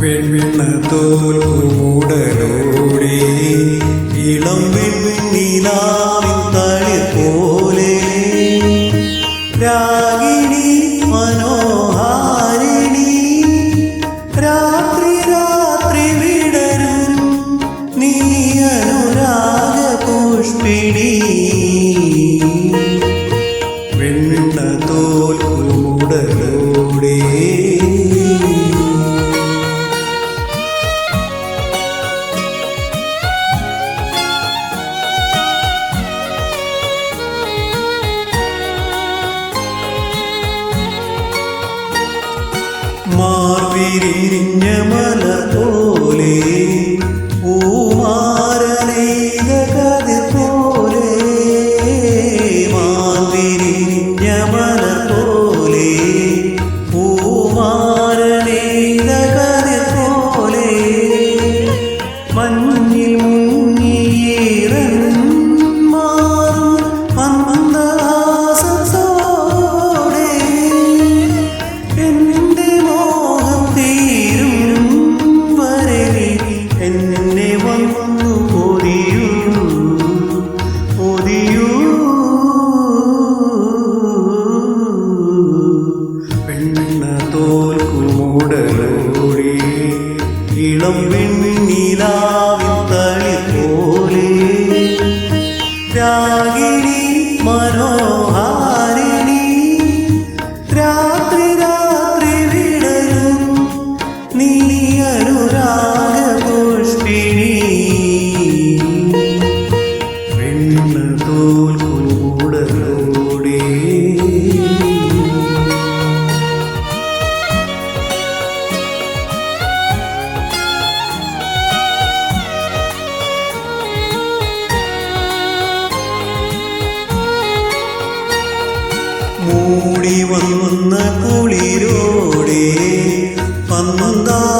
വെണ്ണ തോൽക്കുമൂടലോടെ ഇളം വെണ്ണിലാവിൻ തളിർ പോലെ. രാഗിണി മനോഹാരിണി രാത്രി രാത്രി വിടരും. നീ അനുരാഗ പുഷ്പിണി വെണ്ണ തോൽക്കുമൂടലോടെ മാർവിരിഞ്ഞ മല ഇളം വെണ്ണിലാവിൻ തളി പോലെ. രാഗിണി മനോഹാരിണി മൂടി വന്ന കുളിരോടെ പന്താടി